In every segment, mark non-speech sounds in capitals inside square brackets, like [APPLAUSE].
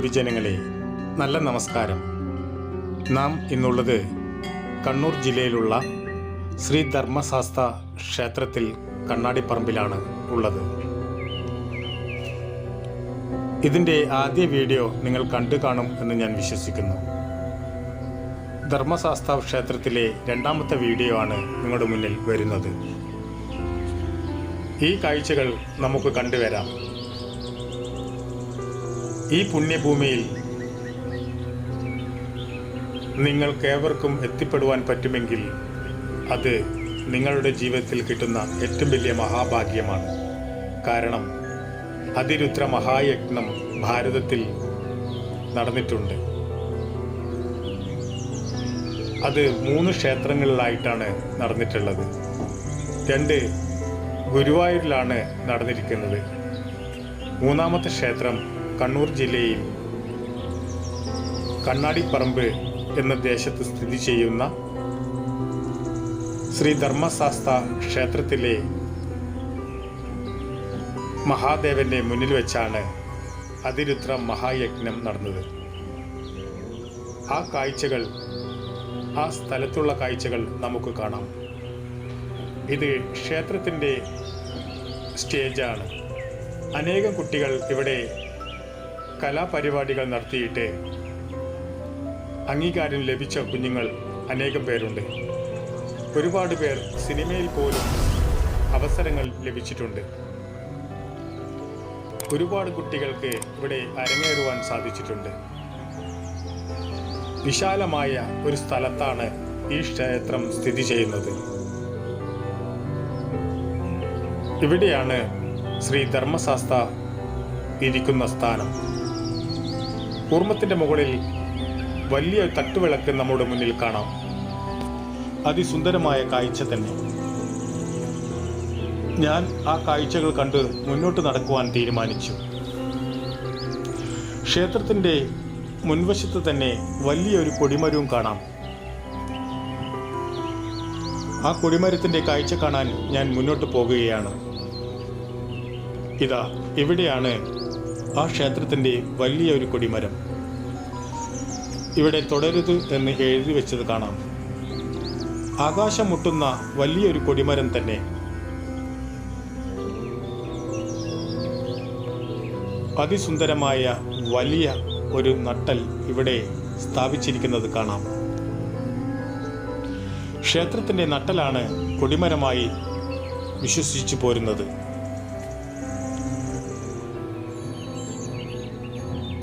ഗുരുജനങ്ങളെ നല്ല നമസ്കാരം. നാം ഇന്നുള്ളത് കണ്ണൂർ ജില്ലയിലുള്ള ശ്രീ ധർമ്മശാസ്ത്ര ക്ഷേത്രത്തിൽ കണ്ണാടിപ്പറമ്പിലാണ് ഉള്ളത്. ഇതിന്റെ ആദ്യ വീഡിയോ നിങ്ങൾ കണ്ടു കാണും എന്ന് ഞാൻ വിശ്വസിക്കുന്നു. ധർമ്മശാസ്ത്ര ക്ഷേത്രത്തിലെ രണ്ടാമത്തെ വീഡിയോ ആണ് നിങ്ങളുടെ മുന്നിൽ വരുന്നത്. ഈ കാഴ്ചകൾ നമുക്ക് കണ്ടുവരാം. ഈ പുണ്യഭൂമിയിൽ നിങ്ങൾക്കേവർക്കും എത്തിപ്പെടുവാൻ പറ്റുമെങ്കിൽ അത് നിങ്ങളുടെ ജീവിതത്തിൽ കിട്ടുന്ന ഏറ്റവും വലിയ മഹാഭാഗ്യമാണ്. കാരണം അതിരുദ്ര മഹായജ്ഞം ഭാരതത്തിൽ നടന്നിട്ടുണ്ട്. അത് മൂന്ന് ക്ഷേത്രങ്ങളിലായിട്ടാണ് നടന്നിട്ടുള്ളത്. രണ്ട് ഗുരുവായൂരിലാണ് നടന്നിരിക്കുന്നത്. മൂന്നാമത്തെ ക്ഷേത്രം കണ്ണൂർ ജില്ലയിൽ കണ്ണാടിപ്പറമ്പ് എന്ന ദേശത്ത് സ്ഥിതി ചെയ്യുന്ന ശ്രീ ധർമ്മശാസ്ത്ര ക്ഷേത്രത്തിലെ മഹാദേവന്റെ മുന്നിൽ വെച്ചാണ് അതിരുദ്ര മഹായജ്ഞം നടന്നത്. ആ കാഴ്ചകൾ ആ സ്ഥലത്തുള്ള കാഴ്ചകൾ നമുക്ക് കാണാം. ഇത് ക്ഷേത്രത്തിന്റെ സ്റ്റേജാണ്. അനേകം കുട്ടികൾ ഇവിടെ കലാപരിപാടികൾ നടത്തിയിട്ട്. അംഗീകാരം ലഭിച്ച കുഞ്ഞുങ്ങൾ അനേകം പേരുണ്ട്. ഒരുപാട് പേർ സിനിമയിൽ പോലും അവസരങ്ങൾ ലഭിച്ചിട്ടുണ്ട്. ഒരുപാട് കുട്ടികൾക്ക് ഇവിടെ അരങ്ങേറുവാൻ സാധിച്ചിട്ടുണ്ട്. വിശാലമായ ഒരു സ്ഥലത്താണ് ഈ ക്ഷേത്രം സ്ഥിതി ചെയ്യുന്നത്. ഇവിടെയാണ് ശ്രീ ധർമ്മശാസ്ത്ര ഇരിക്കുന്ന സ്ഥാനം. കൂർമ്മത്തിന്റെ മുകളിൽ വലിയ തട്ടുവിളക്ക് നമ്മുടെ മുന്നിൽ കാണാം. അതിസുന്ദരമായ കാഴ്ച തന്നെ. ഞാൻ ആ കാഴ്ചകൾ കണ്ട് മുന്നോട്ട് നടക്കുവാൻ തീരുമാനിച്ചു. ക്ഷേത്രത്തിന്റെ മുൻവശത്ത് തന്നെ വലിയൊരു കൊടിമരവും കാണാം. ആ കൊടിമരത്തിന്റെ കാഴ്ച കാണാൻ ഞാൻ മുന്നോട്ട് പോകുകയാണ്. ഇതാ ഇവിടെയാണ് ആ ക്ഷേത്രത്തിന്റെ വലിയൊരു കൊടിമരം? ഇവിടെ തുടരുത് എന്ന് എഴുതി വെച്ചത് കാണാം. ആകാശം മുട്ടുന്ന വലിയൊരു കൊടിമരം തന്നെ. അതിസുന്ദരമായ വലിയ ഒരു നട്ടൽ ഇവിടെ സ്ഥാപിച്ചിരിക്കുന്നത് കാണാം. ക്ഷേത്രത്തിന്റെ നട്ടലാണ് കൊടിമരമായി വിശ്വസിച്ചു പോരുന്നത്.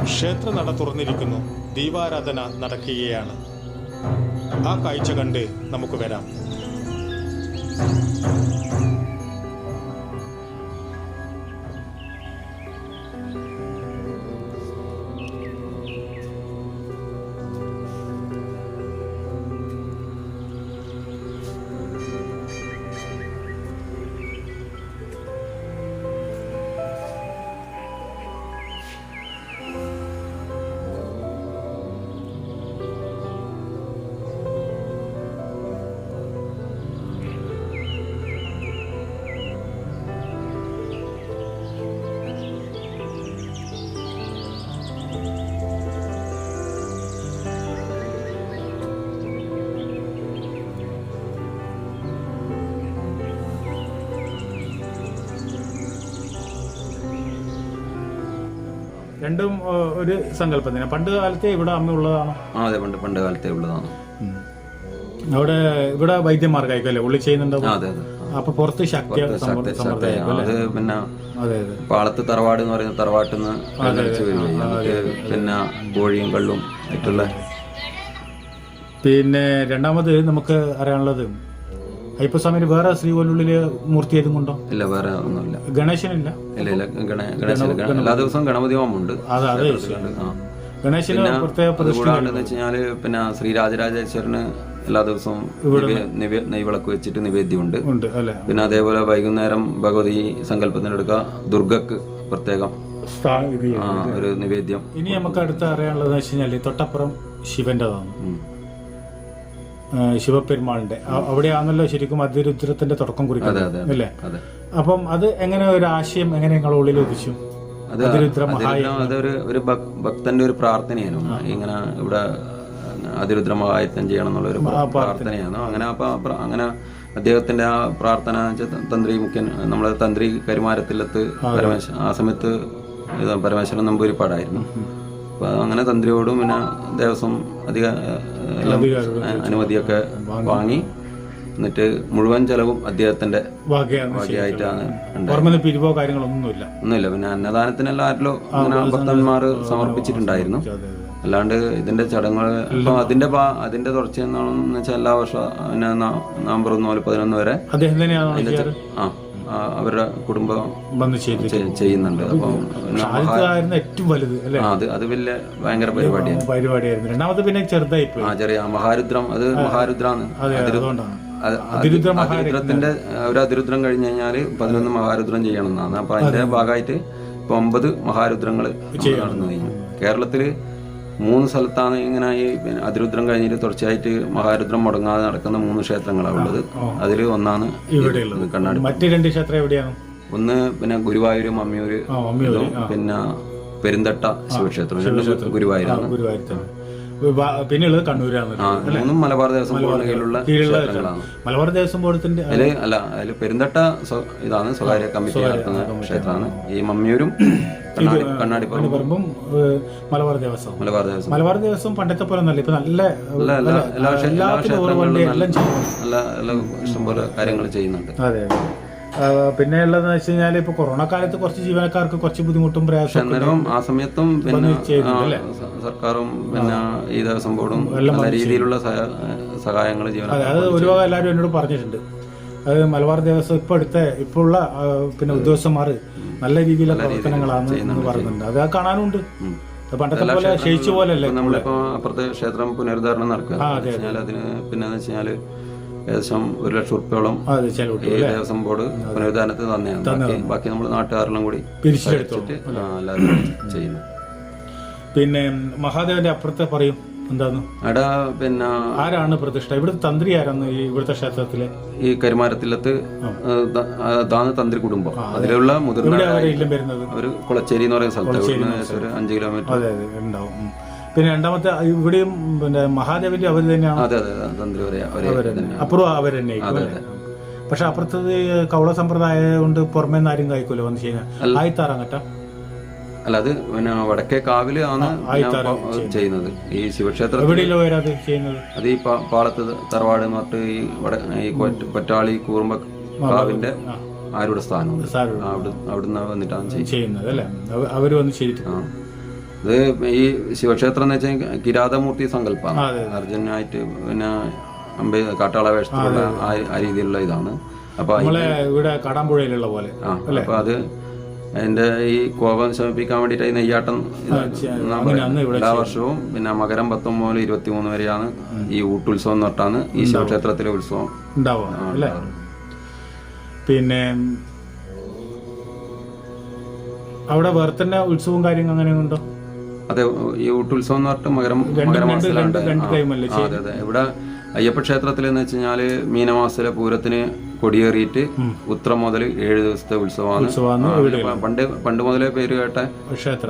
ക്ഷേത്ര നട തുറന്നിരിക്കുന്നു. ദീപാരാധന നടക്കുകയാണ്. ആ കാഴ്ച കണ്ട് നമുക്ക് വരാം. രണ്ടും ഒരു സങ്കല്പം തന്നെ പണ്ട് കാലത്തെ ഇവിടെ അമ്മ ഉള്ളതാണ്? ആ അതെ പണ്ട് പണ്ട് കാലത്തെ ഉള്ളതാണ്. അവിടെ ഇവിടെ അല്ലേ ഉള്ളി ചെയ്യുന്നുണ്ടോ? അതെ അതെ. അപ്പൊ പുറത്ത് ശക്തി അത് പിന്നെ പാളത്ത് തറവാട് എന്ന് പറയുന്ന തറവാട്ടിൽ നിന്ന് എഴുന്നള്ളിച്ച് വരികയും പിന്നെ കോഴിയും കള്ളും ആയിട്ടുള്ള പിന്നെ രണ്ടാമത് നമുക്ക് അറിയാനുള്ളത് അയ്യപ്പസ്വാമിന് വേറെ ശ്രീകോലുള്ളിൽ മൂർത്തി ഏതും കൊണ്ടോ? ഇല്ല വേറെ ഒന്നുമില്ല. ഗണേശനില്ല? ഇല്ല ഇല്ല ഗണ ഗണേശൻ ഗണ- എല്ലാ ദിവസവും ഗണപതി ഹോമുണ്ട് അത് അത്. ക്ഷേത്രത്തിലുണ്ട്. ആ. ഗണേശന് പ്രത്യേക എന്ന് വെച്ചാൽ പിന്നെ ശ്രീ രാജരാജേശ്വരന് എല്ലാ ദിവസവും നിവേ- നിവേ- നെയ്വിളക്ക് വെച്ചിട്ട് നിവേദ്യമുണ്ട്. ഉണ്ട് അല്ലെ? പിന്നെ അതേപോലെ വൈകുന്നേരം ഭഗവതി സങ്കല്പത്തിനെടുക്കുക ദുർഗക്ക് പ്രത്യേകം ആ, ഒരു നിവേദ്യം. ഇനി നമുക്ക് അടുത്ത് അറിയാനുള്ളത് വെച്ച് കഴിഞ്ഞാൽ തൊട്ടപ്പുറം ശിവന്റെതാണ് ഉം. ശിവപെരുമാളിന്റെ. അവിടെ അവിടെയാണല്ലോ ശരിക്കും അതിരുദ്രത്തിന്റെ തുടക്കം കുറിക്കുന്നത് അല്ലേ? അപ്പം അത് എങ്ങനെ ഒരു ആശയം എങ്ങനെ നിങ്ങളുടെ ഉള്ളിൽ ഉദിച്ചു? അതൊരു ഒരു ഭക്തന്റെ ഒരു പ്രാർത്ഥനയായിരുന്നു ഇങ്ങനെ ഇവിടെ അതിരുദ്ര മഹായത്നം ചെയ്യണം എന്നുള്ള ഒരു പ്രാർത്ഥനയാണ്. അങ്ങനെ അപ്പൊ അങ്ങനെ അദ്ദേഹത്തിന്റെ ആ പ്രാർത്ഥന തന്ത്രി മുഖ്യൻ നമ്മളെ തന്ത്രി കരിമാരത്തിലെത്ത് പരമേശ്വരൻ ആ സമയത്ത് പരമേശ്വരൻ നമ്പൂരിപ്പാടായിരുന്നു. അപ്പൊ അങ്ങനെ തന്ത്രിയോടും പിന്നെ ദേവസ്വം അധിക അനുമതിയൊക്കെ വാങ്ങി. എന്നിട്ട് മുഴുവൻ ചെലവും അദ്ദേഹത്തിന്റെ പിരിവോ കാര്യങ്ങളൊന്നുമില്ല ഒന്നുമില്ല. പിന്നെ അന്നദാനത്തിനെല്ലാം ആരിലോ അങ്ങനെ ഭക്തന്മാർ സമർപ്പിച്ചിട്ടുണ്ടായിരുന്നു. അല്ലാണ്ട് ഇതിന്റെ ചടങ്ങുകൾ ഇപ്പൊ അതിന്റെ അതിന്റെ തുടർച്ച എന്നാണെന്ന് വെച്ചാൽ എല്ലാ വർഷം നവംബർ ഒന്ന് മുതൽ പതിനൊന്ന് വരെ അദ്ദേഹം ആ, അവരുടെ കുടുംബം ചെയ്യുന്നുണ്ട്. അപ്പം ഏറ്റവും വലുത് അത് അത് വലിയ ഭയങ്കര പരിപാടിയാണ്. പരിപാടിയായിരുന്നു. രണ്ടാമത് പിന്നെ ചെറുതായി ആ ചെറിയ മഹാരുദ്രം അത് മഹാരുദ്രാണ്. മഹാരുദ്രത്തിന്റെ അതിരുദ്രത്തിന്റെ ഒരു അതിരുദ്രം കഴിഞ്ഞു കഴിഞ്ഞാൽ പതിനൊന്ന് മഹാരുദ്രം ചെയ്യണം എന്നാണ് അപ്പൊ അതിന്റെ ഭാഗമായിട്ട് ഇപ്പൊ ഒമ്പത് മഹാരുദ്രങ്ങൾ നടന്നു കഴിഞ്ഞു. കേരളത്തിൽ മൂന്ന് സ്ഥലത്താണ് ഇങ്ങനെ ഈ അതിരുദ്രം കഴിഞ്ഞിട്ട് തുടർച്ചയായിട്ട് മഹാരുദ്രം മുടങ്ങാതെ നടക്കുന്ന മൂന്ന് ക്ഷേത്രങ്ങളാണ് ഉള്ളത്. അതിൽ ഒന്നാണ് കണ്ണാടി. മറ്റു രണ്ട് ക്ഷേത്രം എവിടെയാണ്? ഒന്ന് പിന്നെ ഗുരുവായൂർ ഇതും പിന്നെ പെരുന്തട്ട ശിവക്ഷേത്രം. രണ്ടും ഗുരുവായൂരാണ്. ഗുരുവായൂർ വ- പിന്നെയുള്ളത് കണ്ണൂരാണ്. മൂന്നും മലബാർ ദേവസ്വം ബോർഡിന് കീഴിലുള്ള കീഴിലുള്ള ക്ഷേത്രങ്ങളാണ്. മലബാർ ദേവസ്വം ബോർഡത്തിന്റെ അതിൽ അല്ല അതിൽ പെരുന്തട്ട ഇതാണ് സ്വകാര്യ കമ്മിറ്റി നടത്തുന്ന ക്ഷേത്രമാണ്. ഈ മമ്മിയൂരും കണ്ണാടി കണ്ണാടിപ്പുറം പറമ്പും മലബാർ ദേവസ്വം. മലബാർ ദേവസ്വം. മലബാർ ദേവസ്വം പണ്ടത്തെ പോലെ ഒന്നല്ല. ഇപ്പൊ നല്ല എല്ലാ ക്ഷേത്രങ്ങളിലും നല്ല നല്ല ഇഷ്ടംപോലെ കാര്യങ്ങൾ ചെയ്യുന്നുണ്ട്. അതെ. പിന്നെ ഉള്ളതെന്ന് വെച്ച് കഴിഞ്ഞാൽ ഇപ്പൊ കൊറോണ കാലത്ത് കുറച്ച് ജീവനക്കാർക്ക് കുറച്ച് ബുദ്ധിമുട്ടും പ്രയാസവും ആ സമയത്തും പിന്നെ സർക്കാരും പിന്നെ ഈ ദേവസ്വം ബോർഡും നല്ല രീതിയിലുള്ള സഹായങ്ങൾ അതെ ഒരുപാട് എല്ലാവരും എന്നോട് പറഞ്ഞിട്ടുണ്ട്. അത് മലബാർ ദേവസ്വം ഇപ്പൊ അടുത്ത ഇപ്പൊ ഉള്ള പിന്നെ ഉദ്യോഗസ്ഥന്മാർ നല്ല രീതിയിലുള്ള പ്രവർത്തനങ്ങളാണ് എന്ന് പറയുന്നുണ്ട് അത് കാണാനുണ്ട്. പണ്ടത്തെ പോലെ ക്ഷയിച്ച പോലെ അല്ലേ നമ്മളിപ്പോ അപ്പുറത്തെ ക്ഷേത്രം പുനരുദ്ധാരണം നടക്കുക. അതിന് പിന്നെ വെച്ചാൽ ഏകദേശം ഒരു ലക്ഷം ഉറുപ്പ്യോളം ഈ ദേവസ്വം ബോർഡ് പുനരുദ്ധാരണത്തിന് തന്നെയാണ്. ബാക്കി ബാക്കി നമ്മൾ നാട്ടുകാരെല്ലാം കൂടി പിരിച്ചെടുത്തു വെച്ചിട്ട് ആ, എല്ലാവരും ചെയ്യുന്നു. പിന്നെ മഹാദേവന്റെ അപ്പുറത്തെ പറയും എന്താന്ന്? അവിടെ പിന്നെ ആരാണ് പ്രതിഷ്ഠ? ഇവിടുത്തെ തന്ത്രി ആരാണ് ഈ ഇവിടുത്തെ ക്ഷേത്രത്തിലെ? ഈ കരുമാരത്തിലത്ത് താന്ന് തന്ത്രി കുടുംബം. അതിലുള്ള മുതിർന്ന ഒരു കുളച്ചേരി എന്ന് പറയുന്ന സ്ഥലത്ത് അഞ്ചു ഒരു അഞ്ച് കിലോമീറ്റർ. അതെ അതെ ഉണ്ടാവും. പിന്നെ രണ്ടാമത്തെ ഇവിടെയും പിന്നെ മഹാദേവന്റെ അവർ തന്നെയാണ്. അതെ അതെ അതെ, തന്ത്രി ഒരേ ഒരേ തന്നെ. അപ്പുറം അവർ തന്നെ പക്ഷെ അപ്പുറത്തത് കൗള സമ്പ്രദായം കൊണ്ട് പുറമേ നിന്ന് ആരും കഴിക്കൂല വന്നു കഴിഞ്ഞാൽ ആയിത്താറാങ്ങട്ട? അല്ല അത് പിന്നെ വടക്കേ കാവിൽ ആണ് ചെയ്യുന്നത്. ഈ ശിവക്ഷേത്രത്തിൽ എവിടെയല്ലോ വരാത് ചെയ്യുന്നത്? അത് ഈ പാ- പാളത്ത് തറവാട് എന്ന് പറഞ്ഞിട്ട് ഈ വട ഈ കൊറ്റ- കൊറ്റാളി കൂർമ്പ കാവിന്റെ ആരുടെ സ്ഥാനമുണ്ട് സാറുണ്ട് അവിടെ അവിടുന്ന് വന്നിട്ടാണ് ചെയ്യുന്നത്. ചെയ്യുന്നത് അല്ലേ? അവർ അവർ വന്ന് ചെയ്തിട്ട് ആ. ഇത് ഈ ശിവക്ഷേത്രം എന്ന് വെച്ചാൽ കിരാതമൂർത്തി സങ്കല്പമാണ് അർജുനായിട്ട് പിന്നെ അമ്പേ കാട്ടാള വേഷത്തിലുള്ള ആ രീതിയിലുള്ള ഇതാണ്. അപ്പൊ ഇവിടെ കടമ്പുഴയിലുള്ള പോലെ അപ്പൊ അത് അതിന്റെ ഈ കോപം ശമിപ്പിക്കാൻ വേണ്ടിയിട്ട് ഈ നെയ്യാട്ടം. എല്ലാ വർഷവും പിന്നെ മകരം പത്തൊമ്പത് മുതൽ ഇരുപത്തി മൂന്ന് വരെയാണ് ഈ ഊട്ടുത്സവം എന്ന് പറഞ്ഞാണ് ഈ ശിവക്ഷേത്രത്തിലെ ഉത്സവം. പിന്നെ അവിടെ വേറെ തന്നെ ഉത്സവവും കാര്യങ്ങളും അങ്ങനെ ഉണ്ടോ? അതെ ഈ ഊട്ടുത്സവം എന്ന് പറഞ്ഞിട്ട് മകരം മകരമാസത്തിലുണ്ട് അതെ അതെ. ഇവിടെ അയ്യപ്പ ക്ഷേത്രത്തിൽ എന്ന് വെച്ച് കഴിഞ്ഞാൽ മീനമാസത്തിലെ പൂരത്തിന് കൊടിയേറിയിട്ട് ഉത്രം മുതൽ ഏഴ് ദിവസത്തെ ഉത്സവമാണ്. പണ്ട് പണ്ട് മുതലേ പേര് കേട്ട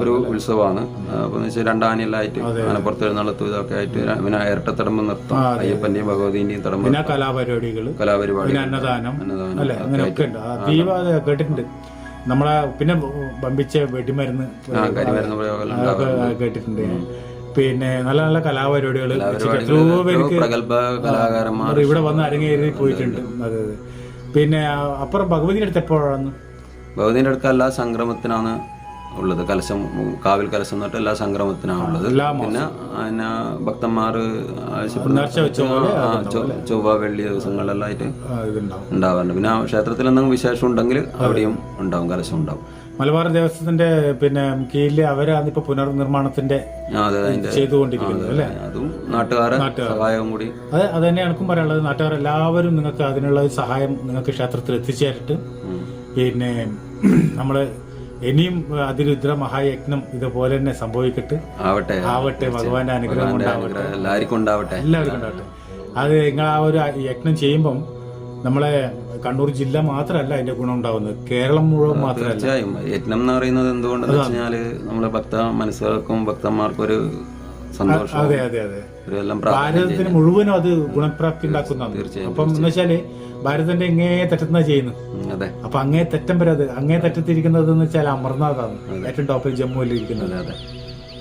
ഒരു ഉത്സവമാണ്. അപ്പൊ രണ്ടാനിലായിട്ട് ആനപ്പുറത്ത് എഴുന്നള്ളത്തും ഇതൊക്കെ ആയിട്ട് പിന്നെ ഇരട്ടത്തടമ്പ് നൃത്തം അയ്യപ്പന്റെയും ഭഗവതിന്റെയും തടമ്പ് കലാപരിപാടികൾ കലാപരിപാടി അന്നദാനം. അന്നദാനം കേട്ടിട്ടുണ്ട്. നമ്മളെ പിന്നെ പമ്പിച്ച വെടിമരുന്ന് അതൊക്കെ കേട്ടിട്ടുണ്ട്. പിന്നെ നല്ല നല്ല കലാപരിപാടികൾ എത്രയോ പേർക്ക് ഇവിടെ വന്ന് അരങ്ങേറി പോയിട്ടുണ്ട്. അതെ അതെ. പിന്നെ അപ്പുറം ഭഗവതിയുടെ അടുത്ത് എപ്പോഴാണ്? ഭഗവതിന്റെ അടുത്ത് എല്ലാ സംക്രമത്തിനാണ് ഉള്ളത്. കലശം കാവിൽ കലശം എന്നിട്ട് എല്ലാ സംക്രമത്തിനാണ് ഉള്ളത്. പിന്നെ പിന്നെ ഭക്തന്മാർ ചൊവ്വ വെള്ളി ദിവസങ്ങളിലെല്ലാം ആയിട്ട് ഉണ്ടാവാറുണ്ട്. പിന്നെ ക്ഷേത്രത്തിൽ എന്തെങ്കിലും വിശേഷം ഉണ്ടെങ്കിൽ അവിടെയും ഉണ്ടാവും കലശം ഉണ്ടാവും. മലബാർ ദേവസ്വത്തിന്റെ പിന്നെ കീഴിലെ അവരാണ് ഇപ്പൊ പുനർനിർമ്മാണത്തിന്റെ ചെയ്തുകൊണ്ടിരിക്കുന്നത് അല്ലെ? അതും. നാട്ടുകാരെ സഹായവും കൂടി. അത് അത് തന്നെ എനിക്കും പറയാനുള്ളത് നാട്ടുകാർ എല്ലാവരും നിങ്ങൾക്ക് അതിനുള്ള സഹായം നിങ്ങൾക്ക് ക്ഷേത്രത്തിൽ എത്തിച്ചേരിട്ട്. പിന്നെ [CLEARS THROAT] നമ്മൾ ഇനിയും അതിരുദ്ര മഹായജ്ഞം ഇതുപോലെ തന്നെ സംഭവിക്കട്ടെ. ആവട്ടെ. ആവട്ടെ ഭഗവാന്റെ അനുഗ്രഹം ഉണ്ടാവട്ടെ എല്ലാവർക്കും ഉണ്ടാവട്ടെ. എല്ലാവർക്കും ഉണ്ടാവട്ടെ. അത് നിങ്ങൾ ആ ഒരു യജ്ഞം ചെയ്യുമ്പം നമ്മളെ കണ്ണൂർ ജില്ല മാത്രമല്ല അതിന്റെ ഗുണം ഉണ്ടാവുന്നത്. കേരളം മുഴുവൻ മാത്രമല്ല. തീർച്ചയായും. യജ്ഞം എന്ന് പറയുന്നത് എന്തുകൊണ്ടെന്ന് വെച്ചാൽ നമ്മളെ ഭക്ത മനസ്സുകൾക്കും ഭക്തന്മാർക്കും ഒരു സന്തോഷം അതെ അതെ അതെ. ഭാരതത്തിന് മുഴുവനും അത് ഗുണപ്രാപ്തി ഉണ്ടാക്കുന്നതാണ് അപ്പം എന്ന് വെച്ചാൽ ഭാരതത്തിന്റെ എങ്ങേ തെറ്റുന്ന ചെയ്യുന്നു അതെ. അപ്പൊ അങ്ങേ തെറ്റം വരെ അത് അങ്ങേ തെറ്റത്തിരിക്കുന്നത് എന്ന് വെച്ചാൽ അമർനാഥാണ്. ഏറ്റവും ടോപ്പിൽ ജമ്മുവിൽ ഇരിക്കുന്നത്. അതെ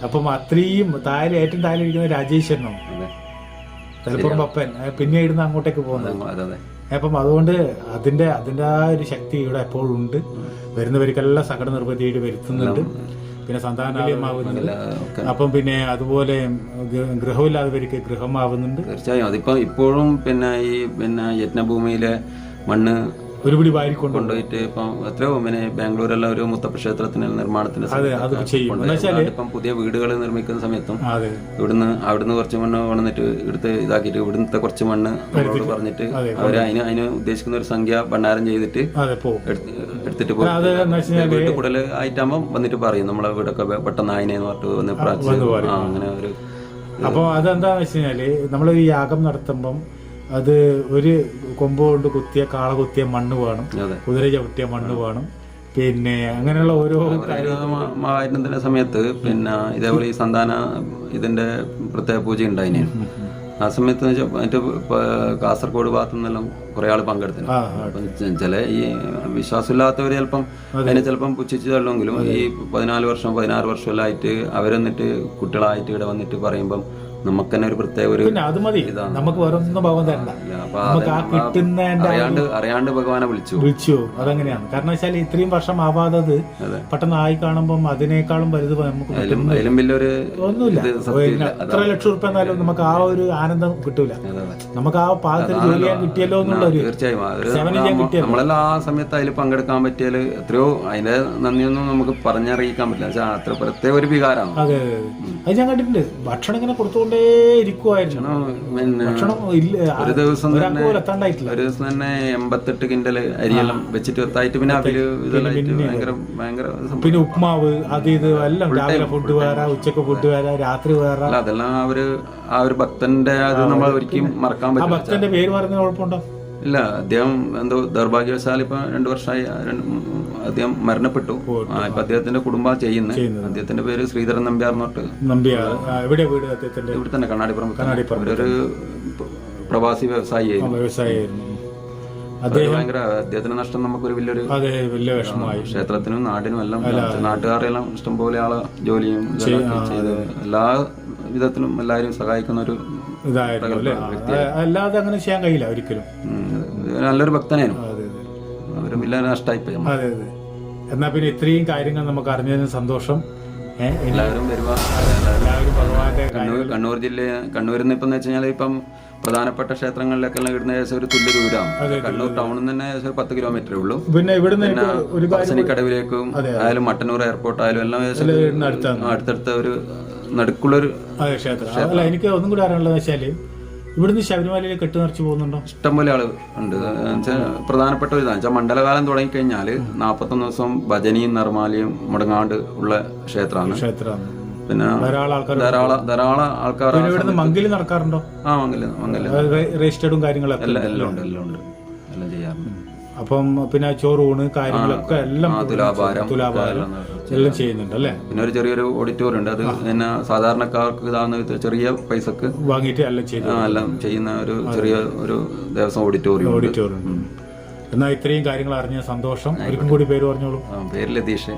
അപ്പം അത്രയും താഴെ ഏറ്റവും താഴെ ഇരിക്കുന്നത് രാജേശ്വരനാണ്. തലപ്പുറം പപ്പൻ. പിന്നെ ഇടുന്ന അങ്ങോട്ടേക്ക് പോകുന്നത്. അപ്പം അതുകൊണ്ട് അതിന്റെ അതിന്റെ ആ ഒരു ശക്തി ഇവിടെ എപ്പോഴും ഉണ്ട്. വരുന്നവർക്കെല്ലാം സങ്കട നിർബന്ധിയായിട്ട് വരുത്തുന്നുണ്ട്. പിന്നെ സന്താനാലയമാവുന്നുണ്ട് അപ്പം പിന്നെ അതുപോലെ ഗൃഹമില്ലാത്തവർക്ക് ഗൃഹമാവുന്നുണ്ട്. തീർച്ചയായും. അതിപ്പോ ഇപ്പോഴും പിന്നെ ഈ പിന്നെ യജ്ഞഭൂമിയിലെ മണ്ണ് ഒരുപിടി വാരിക്കൊണ്ട് കൊണ്ടുപോയിട്ട് ഇപ്പം എത്രയോ പിന്നെ ബാംഗ്ലൂരെല്ലാം ഒരു മുത്തപ്പ ക്ഷേത്രത്തിന് നിർമ്മാണത്തിന്റെ അതെ അത് ചെയ്യും. ഇപ്പം പുതിയ വീടുകൾ നിർമ്മിക്കുന്ന സമയത്തും ഇവിടുന്ന് അവിടുന്ന് കുറച്ച് മണ്ണ് കൊണ്ടുവന്നിട്ട് എടുത്ത് ഇതാക്കിയിട്ട് ഇവിടുത്തെ കുറച്ച് മണ്ണ് നമ്മളോട് പറഞ്ഞിട്ട് അവർ അതിന് അതിന് ഉദ്ദേശിക്കുന്ന ഒരു സംഖ്യ ഭണ്ഡാരം ചെയ്തിട്ട് എടുത്തിട്ട് പോകും വീട്ടിൽ കൂടുതൽ ആയിട്ടാകുമ്പോൾ വന്നിട്ട് പറയും നമ്മളെ വീടൊക്കെ പെട്ടെന്ന് ആയിനെന്ന് പറഞ്ഞിട്ട് വന്ന് പ്രാർത്ഥിച്ചു അങ്ങനെ ഒരു അപ്പോൾ അതെന്താന്ന് വെച്ച് കഴിഞ്ഞാൽ നമ്മൾ ഈ യാഗം നടത്തുമ്പം അത് ഒരു കൊമ്പ് കൊണ്ട് കുത്തിയ കാള കുത്തിയ മണ്ണ് വേണം. കുതിര ചവിട്ടിയ മണ്ണ് വേണം. പിന്നെ അങ്ങനെയുള്ള ഓരോ ആയിരത്തിന്റെ സമയത്ത് പിന്നെ ഇതേപോലെ ഈ സന്താന ഇതിന്റെ പ്രത്യേക പൂജ ഉണ്ടായിന്. ആ സമയത്ത് വെച്ചാൽ മറ്റേ കാസർഗോഡ് ഭാഗത്തു നിന്നെല്ലാം കുറെ ആൾ ചെ- ചില ഈ വിശ്വാസമില്ലാത്തവർ ചിലപ്പം അതിനെ ചിലപ്പം പുച്ഛിച്ച് തള്ളുമെങ്കിലും ഈ പതിനാല് വർഷം പതിനാറ് വർഷമെല്ലാം ആയിട്ട് അവരെന്നിട്ട് കുട്ടികളായിട്ട് ഇവിടെ വന്നിട്ട് പറയുമ്പം നമുക്ക് തന്നെ ഒരു പ്രത്യേക ഒരു പിന്നെ അത് മതി. നമുക്ക് വേറെ ഒന്നും ഭാവം തരണ്ട നമുക്ക് ആ കിട്ടുന്നതിന്റെ അറിയാണ്ട് അറിയാണ്ട് ഭഗവാനെ വിളിച്ചു. വിളിച്ചു. അതങ്ങനെയാണ്? കാരണം വെച്ചാൽ ഇത്രയും വർഷം ആവാതത്. പെട്ടെന്ന് ആയി കാണുമ്പോൾ അതിനേക്കാളും വലുത് നമുക്ക് ഒന്നുമില്ല. എത്ര ലക്ഷം റുപ്യ എന്നാലും നമുക്ക് ആ ഒരു ആനന്ദം കിട്ടൂല. നമുക്ക് ആ പാകത്തിൽ ജോലി ചെയ്യാൻ കിട്ടിയല്ലോ എന്നുള്ള ഒരു തീർച്ചയായും. നമ്മളെല്ലാം ആ സമയത്ത് അതിൽ പങ്കെടുക്കാൻ പറ്റിയാൽ എത്രയോ അതിന്റെ നന്ദിയൊന്നും നമുക്ക് പറഞ്ഞറിയിക്കാൻ പറ്റില്ല. അത്ര പ്രത്യേക ഒരു വികാരമാണ്. അതെ അതെ അതെ. ഞാൻ കണ്ടിട്ടുണ്ട്. ഭക്ഷണം ഇങ്ങനെ കൊടുത്തുകൊണ്ടേ ഇരിക്കുവായിരുന്നു. ഭക്ഷണം ഒരു ദിവസം തന്നെ ഒരു ദിവസം തന്നെ എൺപത്തെട്ട് കിൻഡൽ അരിയെല്ലാം വെച്ചിട്ട് എത്തായിട്ട് പിന്നെ അവർ ഭയങ്കര ഭയങ്കര പിന്നെ ഉപ്മാവ് അത് ഇത് എല്ലാം രാവിലെ ഫുഡ് വേറെ ഉച്ചയ്ക്ക് ഫുഡ് വേറെ രാത്രി വേറെ. അതെല്ലാം അവർ ആ ഒരു ഭക്തന്റെ അത് നമ്മൾ ഒരിക്കലും മറക്കാൻ പറ്റില്ല. ഭക്തന്റെ പേര് പറഞ്ഞ കുഴപ്പമുണ്ടോ? ഇല്ല അദ്ദേഹം എന്തോ ദൗർഭാഗ്യവശാൽ ഇപ്പൊ രണ്ടു വർഷമായി അദ്ദേഹം മരണപ്പെട്ടു. ഇപ്പൊ അദ്ദേഹത്തിന്റെ കുടുംബം ചെയ്യുന്നത്. അദ്ദേഹത്തിന്റെ പേര് ശ്രീധരൻ നമ്പ്യാർ എന്നിട്ട്. നമ്പിയാർ. എവിടെ വീട് അദ്ദേഹത്തിന്റെ? ഇവിടെ തന്നെ കണ്ണാടിപ്പുറം കണ്ണാടിപ്പുറം. ഒരു പ്രവാസി വ്യവസായിയായിരുന്നു. വ്യവസായിയായിരുന്നു. ഭയങ്കര അദ്ദേഹത്തിന് നഷ്ടം നമുക്കൊരു വലിയൊരു വലിയ വിഷമമായി. ക്ഷേത്രത്തിനും നാടിനും എല്ലാം നാട്ടുകാരെല്ലാം ഇഷ്ടംപോലെ ആളെ ജോലിയും ചെയ്ത് എല്ലാ വിധത്തിലും എല്ലാവരും സഹായിക്കുന്ന ഒരു ഇതായിരുന്നു അല്ലാതെ അങ്ങനെ ചെയ്യാൻ കഴിയില്ല ഒരിക്കലും. നല്ലൊരു ഭക്തനായിരുന്നു. ഒരു വലിയ നഷ്ടമായിപ്പോയി. അതെ അതെ. എന്നാ പിന്നെ ഇത്രയും കാര്യങ്ങൾ നമുക്ക് അറിഞ്ഞതിന് സന്തോഷം. എല്ലാവരും വരുവാ. കണ്ണൂർ കണ്ണൂർ ജില്ല കണ്ണൂരിൽ നിന്ന് ഇപ്പം വെച്ച് കഴിഞ്ഞാൽ ഇപ്പം പ്രധാനപ്പെട്ട ക്ഷേത്രങ്ങളിലൊക്കെ എല്ലാം ഇടുന്ന ഏകദേശം ഒരു തുല്യ ദൂരമാണ് കണ്ണൂർ ടൗണിൽ നിന്ന് തന്നെ ഏകദേശം പത്ത് കിലോമീറ്ററേ ഉള്ളൂ. പിന്നെ ഇവിടുന്ന് പറശ്ശിനിക്കടവിലേക്കും ആയാലും മട്ടന്നൂർ എയർപോർട്ട് ആയാലും എല്ലാം ഏകദേശം അടുത്തടുത്ത ഒരു നടുക്കുള്ളൊരു ക്ഷേത്രം. എനിക്ക് ഒന്നും കൂടി അറിയാനുള്ളത് വെച്ചാൽ ഇവിടുന്ന് ശബരിമലയിൽ കെട്ട് നിറച്ച് പോകുന്നുണ്ടോ? ഇഷ്ടംപോലെ ആൾ ഉണ്ട്. പ്രധാനപ്പെട്ട ഒരു മണ്ഡലകാലം വെച്ചാൽ മണ്ഡലകാലം തുടങ്ങിക്കഴിഞ്ഞാൽ നാൽപ്പത്തൊന്ന് ദിവസം ഭജനിയും നിർമാലിയും മുടങ്ങാണ്ട് ഉള്ള ക്ഷേത്രമാണ്. ക്ഷേത്രമാണ്. പിന്നെ ധാരാളം ആൾക്കാർ ധാരാളം ആൾക്കാർ മംഗലി നടക്കാറുണ്ടോ? ആ മംഗലം മംഗലി രജിസ്റ്റേർഡും കാര്യങ്ങളൊക്കെ. എല്ലാം എല്ലാം ഉണ്ട് എല്ലാം ഉണ്ട്. അപ്പം പിന്നെ ചോറൂണ് കാര്യങ്ങളൊക്കെ എല്ലാം തുലാഭാരം തുലാഭാരം എല്ലാം ചെയ്യുന്നുണ്ട്. അല്ലേ? പിന്നെ ഒരു ചെറിയൊരു ഓഡിറ്റോറിയം ഉണ്ട്. അത് പിന്നെ സാധാരണക്കാർക്ക് ഇതാകുന്ന ചെറിയ പൈസക്ക് വാങ്ങിയിട്ട് എല്ലാം ചെയ്യുന്നു എല്ലാം ചെയ്യുന്ന ഒരു ചെറിയ ഒരു ദേവസ്വം ഓഡിറ്റോറിയം. ഓഡിറ്റോറിയം എന്നാ ഇത്രയും കാര്യങ്ങൾ അറിഞ്ഞ സന്തോഷം. ഒരിക്കും കൂടി പേര് പറഞ്ഞോളൂ. പേര് ലതീഷ്.